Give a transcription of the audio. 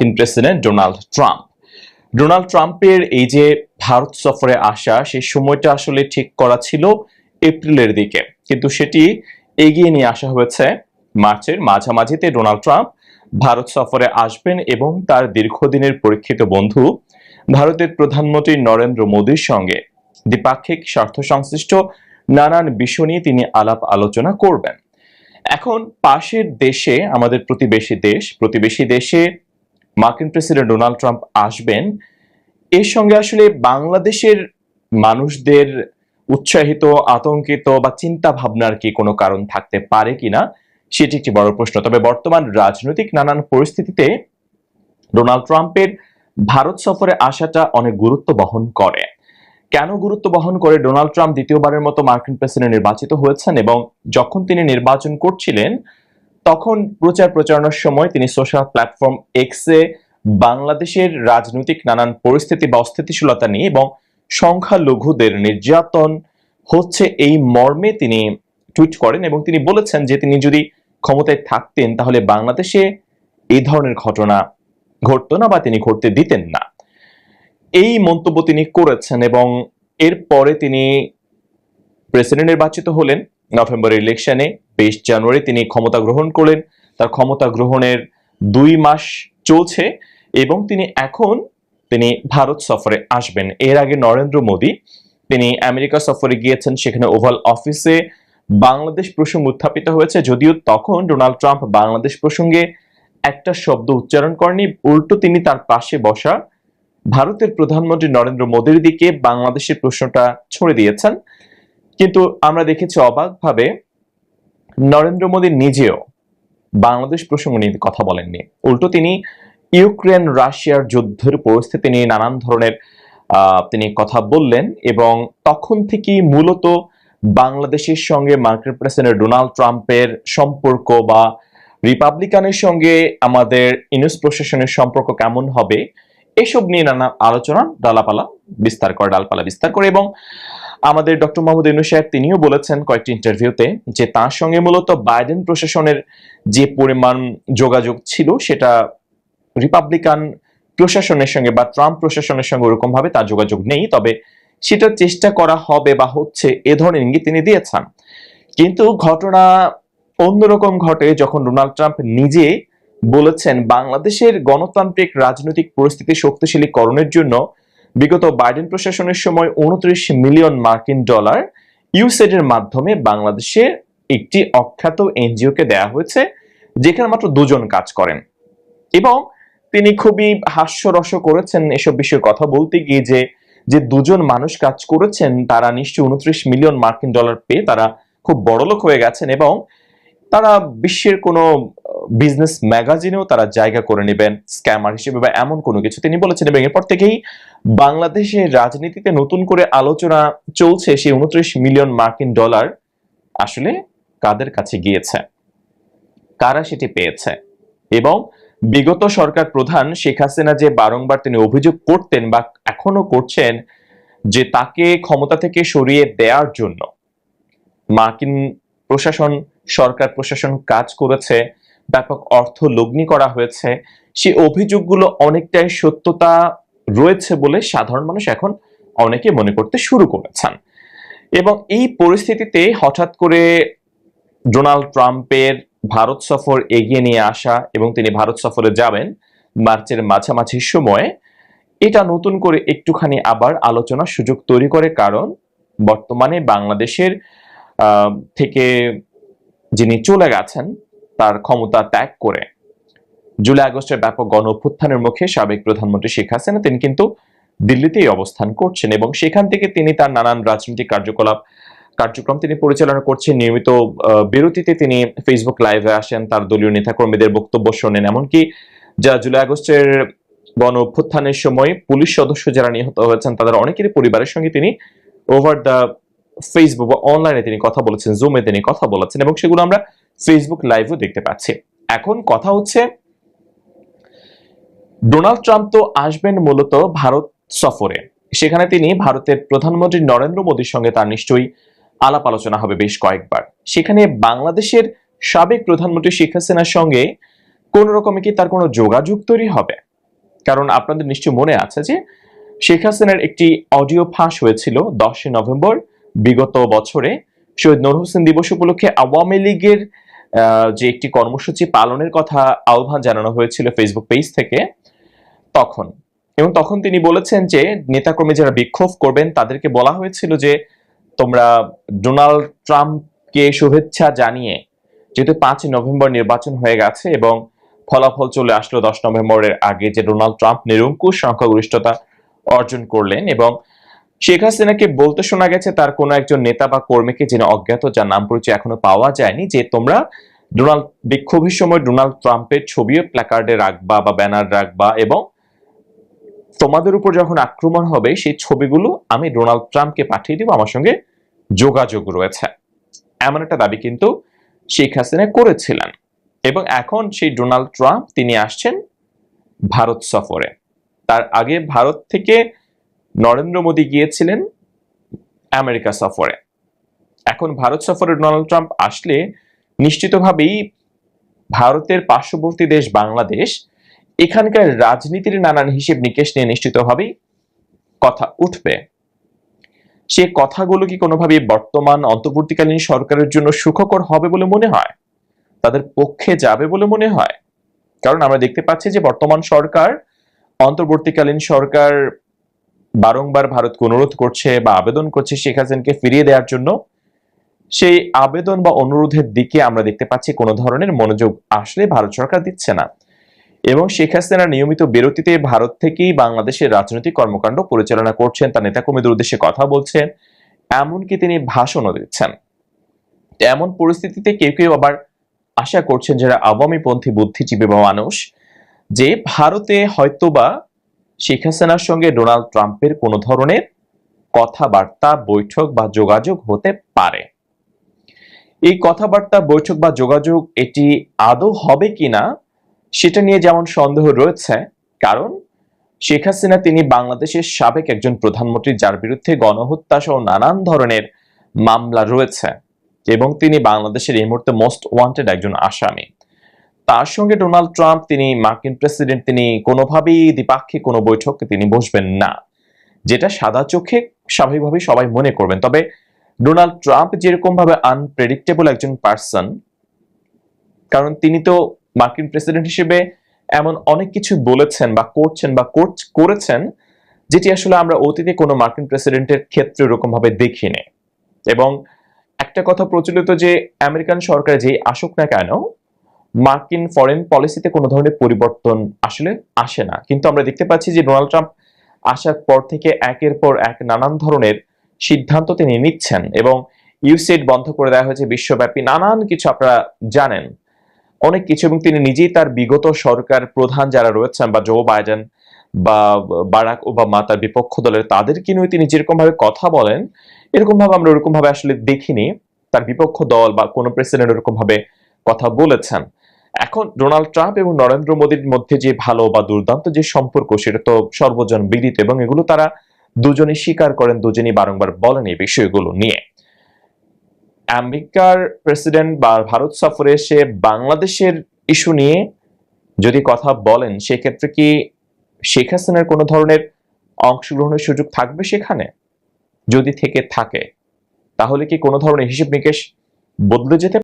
মার্কিন president Donald Trump. Donald ট্রাম্পের এই যে ভারত সফরে আসা, সেই সময়টা আসলে ঠিক করা ছিল এপ্রিলের দিকে। কিন্তু সেটি এগিয়ে নিয়ে আসা হয়েছে মার্চের মাঝামাঝিতে ডোনাল্ড ট্রাম্প ভারত সফরে আসবেন এবং তার দীর্ঘদিনের পরীক্ষিত বন্ধু ভারতের প্রধানমন্ত্রী নরেন্দ্র মোদীর সঙ্গে দ্বিপাক্ষিক স্বার্থ সংশ্লিষ্ট নানান বিষয় নিয়ে তিনি আলাপ আলোচনা করবেন। এখন পাশের দেশে, আমাদের প্রতিবেশী দেশ, প্রতিবেশী দেশে মার্কিন প্রেসিডেন্ট ডোনাল্ড ট্রাম্প আসবেন। এর সঙ্গে আসলে বাংলাদেশের মানুষদের উৎসাহিত, আতঙ্কিত বা চিন্তা ভাবনার কি কোনো কারণ থাকতে পারে কিনা, সেটি একটি বড় প্রশ্ন। তবে বর্তমান রাজনৈতিক নানান পরিস্থিতিতে ডোনাল্ড ট্রাম্পের ভারত সফরে আসাটা অনেক গুরুত্ব বহন করে। কেন গুরুত্ব বহন করে? ডোনাল্ড ট্রাম্প দ্বিতীয়বারের মতো মার্কিন প্রেসিডেন্ট নির্বাচিত হয়েছেন এবং যখন তিনি নির্বাচন করছিলেন তখন প্রচার প্রচারণার সময় তিনি সোশ্যাল প্ল্যাটফর্ম এক্সে বাংলাদেশের রাজনৈতিক নানান পরিস্থিতি বা অস্থিতিশীলতা নিয়ে এবং সংখ্যালঘুদের নির্যাতন হচ্ছে এই মর্মে তিনি টুইট করেন এবং তিনি বলেছেন যে তিনি যদি ক্ষমতায় থাকতেন তাহলে বাংলাদেশে এই ধরনের ঘটনা ঘটতো না বা তিনি ঘটতে দিতেন না। এই মন্তব্য তিনি করেছেন এবং এরপরে তিনি প্রেসিডেন্ট নির্বাচিত হলেন নভেম্বর ইলেকশনে বিশ জানুয়ারি তিনি ক্ষমতা গ্রহণ করলেন। তার ক্ষমতা গ্রহণের দুই মাস চলছে এবং তিনি এখন তিনি ভারত সফরে আসবেন। এর আগে নরেন্দ্র মোদী তিনি আমেরিকা সফরে গিয়েছেন, সেখানে ওভাল অফিসে বাংলাদেশ প্রসঙ্গ উত্থাপিত হয়েছে। যদিও তখন ডোনাল্ড ট্রাম্প বাংলাদেশ প্রসঙ্গে একটা শব্দ উচ্চারণ করেনি উল্টো তিনি তার পাশে বসা ভারতের প্রধানমন্ত্রী নরেন্দ্র মোদীর দিকে বাংলাদেশের প্রশ্নটা ছড়ে দিয়েছেন। কিন্তু আমরা দেখেছি অবাকভাবে নরেন্দ্র মোদী নিজেও বাংলাদেশ প্রসঙ্গ নিয়ে কথা বলেননি। উল্টো তিনি ইউক্রেন, রাশিয়ার যুদ্ধের পরিস্থিতি নিয়ে নানান ধরনের তিনি কথা বললেন এবং তখন থেকেই মূলত বাংলাদেশের সঙ্গে মার্কিন প্রেসিডেন্ট ডোনাল্ড ট্রাম্পের সম্পর্ক বা রিপাবলিকানের সঙ্গে আমাদের ইউনুস প্রশাসনের সম্পর্ক কেমন হবে, এসব নিয়ে নানা আলোচনা, ডালাপালা বিস্তার করে, ডালপালা বিস্তার করে এবং আমাদের ডক্টর মোহাম্মদ ইনু সাহেব তিনিও বলেছেন কয়েকটি ইন্টারভিউতে যে তার সঙ্গে মূলত বাইডেন প্রশাসনের যে পরিমাণ যোগাযোগ ছিল সেটা রিপাবলিকান প্রশাসনের সঙ্গে বা ট্রাম্প প্রশাসনের সঙ্গে ওরকম ভাবে তার যোগাযোগ নেই। তবে সেটা চেষ্টা করা হবে বা হচ্ছে এ ধরনের ইঙ্গিত তিনি দিয়েছেন। কিন্তু ঘটনা অন্যরকম ঘটে যখন ডোনাল্ড ট্রাম্প নিজে বলেছেন, বাংলাদেশের গণতান্ত্রিক রাজনৈতিক পরিস্থিতি শক্তিশালীকরণের জন্য বিগত বাইডেন প্রশাসনের সময় উনত্রিশ মিলিয়ন মার্কিন ডলার ইউসেড এর মাধ্যমে বাংলাদেশে একটি অখ্যাত এনজিওকে দেয়া হয়েছে, যেখানে মাত্র দুজন কাজ করেন। এবং তিনি খুবই হাস্যরস করেছেন এসব বিষয়ে কথা বলতে গিয়ে যে যে দুজন মানুষ কাজ করেছেন, তারা নিশ্চয়ই উনত্রিশ মিলিয়ন মার্কিন ডলার পেয়ে তারা খুব বড়লোক হয়ে গেছেন এবং তারা বিশ্বের কোনো বিজনেস ম্যাগাজিনেও তারা জায়গা করে নেবেন স্ক্যামার হিসেবে বা এমন কোনো কিছু। তিনি বলেছেন এবং এরপর থেকেই বাংলাদেশের রাজনীতিতে নতুন করে আলোচনা চলছে, সেই উনত্রিশ মিলিয়ন মার্কিন ডলার আসলে কাদের কাছে গিয়েছে? কারা সেটি পেয়েছে? এবং বিগত সরকার প্রধান শেখ হাসিনা যে বারংবার তিনি অভিযোগ করতেন বা এখনও করছেন যে তাকে ক্ষমতা থেকে সরিয়ে দেওয়ার জন্য মার্কিন প্রশাসন, সরকার প্রশাসন কাজ করেছে ব্যাপক অর্থ লগ্নি করা হয়েছে। সেই অভিযোগগুলো অনেকটাই সত্যতা রয়েছে বলে সাধারণ মানুষ এখন অনেকে মনে করতে শুরু করেছেন। এবং এই পরিস্থিতিতে হঠাৎ করে ডোনাল্ড ট্রাম্পের ভারত সফর এগিয়ে নিয়ে আসা এবং তিনি ভারত সফরে যাবেন মার্চের মাঝামাঝি সময়ে, এটা নতুন করে একটুখানি আবার আলোচনার সুযোগ তৈরি করে কারণ বর্তমানে বাংলাদেশের থেকে যিনি চলে গেছেন তার ক্ষমতা ত্যাগ করে। জুলাই আগস্টের ব্যাপক গণ অভ্যুত্থানের মুখে সাবেক প্রধানমন্ত্রী শেখ হাসিনা, তিনি কিন্তু দিল্লিতেই অবস্থান করছেন এবং সেখান থেকে তিনি তার নানান রাজনৈতিক কার্যকলাপ, কার্যক্রম তিনি পরিচালনা করছেন। নিয়মিত বিরতিতে তিনি ফেসবুক লাইভে আসেন, তার দলীয় নেতাকর্মীদের বক্তব্য শোনেন। এমনকি যা জুলাই আগস্টের গণ অভ্যুত্থানের সময় পুলিশ সদস্য যারা নিহত হয়েছেন, তাদের অনেকেরই পরিবারের সঙ্গে তিনি ওভার দ্য ফেসবুক বা অনলাইনে তিনি কথা বলেছেন জুমে তিনি কথা বলেছেন এবং সেগুলো আমরা ফেসবুক লাইভও দেখতে পাচ্ছি। এখন কথা হচ্ছে ডোনাল্ড ট্রাম্প তো আসবেন মূলত ভারত সফরে। সেখানে তিনি ভারতের প্রধানমন্ত্রী নরেন্দ্র মোদীর সঙ্গে তার নিশ্চয়ই আলাপ আলোচনা হবে বেশ কয়েকবার। সেখানে বাংলাদেশের সাবেক প্রধানমন্ত্রী শেখ হাসিনার সঙ্গে কোন রকমে কি তার কোনো যোগাযোগ তৈরি হবে? কারণ আপনাদের নিশ্চয় মনে আছে যে শেখ হাসিনার একটি অডিও ফাঁস হয়েছিল দশই নভেম্বর বিগত বছরে শহীদ নূর হোসেন দিবস উপলক্ষে আওয়ামী লীগের যে একটি কর্মসূচি পালনের কথা আহ্বান জানানো হয়েছিল ফেসবুক পেজ থেকে তখন। এবং তখন তিনি বলেছেন যে, নেতাকর্মী যারা বিক্ষোভ করবেন, তাদেরকে বলা হয়েছিল যে, তোমরা ডোনাল্ড ট্রাম্পকে শুভেচ্ছা জানিয়ে যেহেতু পাঁচই নভেম্বর নির্বাচন হয়ে গেছে এবং ফলাফল চলে আসলো দশ নভেম্বরের আগে যে ডোনাল্ড ট্রাম্প নিরঙ্কুশ সংখ্যাগরিষ্ঠতা অর্জন করলেন এবং শেখ হাসিনাকে বলতে শোনা গেছে তার কোনো একজন নেতা বা কর্মীকে যিনি অজ্ঞাত, যার নাম পরিচয় এখনও পাওয়া যায়নি, যে তোমরা ডোনাল্ড, বিক্ষোভের সময় ডোনাল্ড ট্রাম্পের ছবিও প্ল্যাকার্ডে রাখবা বা ব্যানার রাখবা এবং তোমাদের উপর যখন আক্রমণ হবে, সেই ছবিগুলো আমি ডোনাল্ড ট্রাম্পকে পাঠিয়ে দিব, আমার সঙ্গে যোগাযোগ রয়েছে। এমন একটা দাবি কিন্তু শেখ হাসিনা করেছিলেন। এবং এখন সেই ডোনাল্ড ট্রাম্প, তিনি আসছেন ভারত সফরে। তার আগে ভারত থেকে নরেন্দ্র মোদী গিয়েছিলেন আমেরিকা সফরে। এখন ভারত সফরে ডোনাল্ড ট্রাম্প আসলে নিশ্চিতভাবেই ভারতের পার্শ্ববর্তী দেশ বাংলাদেশ এখানকার রাজনীতির নানান হিসেব নিকেশ নিয়ে নিশ্চিতভাবেই কথা উঠবে। সে কথাগুলো কি কোনোভাবে বর্তমান অন্তর্বর্তীকালীন সরকারের জন্য সুখকর হবে বলে মনে হয়? তাদের পক্ষে যাবে বলে মনে হয়? কারণ আমরা দেখতে পাচ্ছি যে বর্তমান সরকার অন্তর্বর্তীকালীন সরকার বারংবার ভারতকে অনুরোধ করছে বা আবেদন করছে শেখ হাসিনাকে ফিরিয়ে দেওয়ার জন্য, সেই আবেদন বা অনুরোধের দিকে আমরা দেখতে পাচ্ছি কোনো ধরনের মনোযোগ আসলে ভারত সরকার দিচ্ছে না। এবং শেখ হাসিনা নিয়মিত বিরতিতে ভারত থেকেই বাংলাদেশের রাজনৈতিক কর্মকাণ্ড পরিচালনা করছেন, তার নেতাকর্মীদের উদ্দেশ্যে কথা বলছেন, এমনকি তিনি ভাষণও দিচ্ছেন। এমন পরিস্থিতিতে কেউ কেউ আবার আশা করছেন যারা আওয়ামী পন্থী বুদ্ধিজীবী বা মানুষ, যে ভারতে হয়তোবা শেখ হাসিনার সঙ্গে ডোনাল্ড ট্রাম্পের কোনো ধরনের কথাবার্তা, বৈঠক বা যোগাযোগ হতে পারে। এই কথাবার্তা, বৈঠক বা যোগাযোগ এটি আদৌ হবে কিনা, সেটা নিয়ে যেমন সন্দেহ রয়েছে, কারণ শেখ হাসিনা তিনি বাংলাদেশের সাবেক একজন প্রধানমন্ত্রী, যার বিরুদ্ধে গণহত্যা সহ নানান ধরনের মামলা রয়েছে এবং তিনি বাংলাদেশের এই মুহূর্তে মোস্ট ওয়ান্টেড একজন আসামি। তার সঙ্গে ডোনাল্ড ট্রাম্প, তিনি মার্কিন প্রেসিডেন্ট, তিনি কোনোভাবেই দ্বিপাক্ষিক কোনো বৈঠকে তিনি বসবেন না। যেটা সাদা চোখে স্বাভাবিকভাবেই সবাই মনে করবেন। তবে ডোনাল্ড ট্রাম্প যেরকম ভাবে আনপ্রেডিক্টেবল একজন পার্সন কারণ তিনি তো মার্কিন প্রেসিডেন্ট হিসেবে এমন অনেক কিছু বলেছেন বা করছেন বা কোর- করেছেন, যেটি আসলে আমরা অতীতে কোনো মার্কিন প্রেসিডেন্টের ক্ষেত্রে এরকম ভাবে দেখিনি। এবং একটা কথা প্রচলিত যে, আমেরিকান সরকার যেই আসুক না কেন মার্কিন ফরেন পলিসিতে কোনো ধরনের পরিবর্তন আসলে আসে না। কিন্তু আমরা দেখতে পাচ্ছি যে ডোনাল্ড ট্রাম্প আসার পর থেকে একের পর এক নানান ধরনের সিদ্ধান্ত তিনি নিচ্ছেন এবং ইউসেট বন্ধ করে দেওয়া হয়েছে বিশ্বব্যাপী নানান কিছু আপনারা জানেন। অনেক কিছু এবং তিনি নিজেই তার বিগত সরকার প্রধান যারা রয়েছেন বা জো বাইডেন বা বারাক ওবামা তার বিপক্ষ দলের, তাদেরকে নিয়ে তিনি যেরকম ভাবে কথা বলেন এরকম ভাবে আমরা ওরকম ভাবে আসলে দেখিনি। তার বিপক্ষ দল বা কোনো প্রেসিডেন্ট এরকম ভাবে কথা বলেছেন। এখন ডোনাল্ড ট্রাম্প এবং নরেন্দ্র মোদীর মধ্যে যে ভালো বা দুর্দান্ত যে সম্পর্ক, সেটা তো সর্বজন বিদিত এবং এগুলো তারা দুজনে স্বীকার করেন, দুজনই বারংবার বলেন এই বিষয়গুলো নিয়ে। আমেরিকার প্রেসিডেন্ট বা ভারত সফরে এসে বাংলাদেশের ইস্যু নিয়ে যদি কথা বলেন, সেক্ষেত্রে কি শেখ হাসিনার কোনো ধরনের অংশগ্রহণের সুযোগ থাকবে সেখানে? যদি থেকে থাকে, তাহলে কি কোনো ধরনের হিসেব নিকেশ বদলে যেতে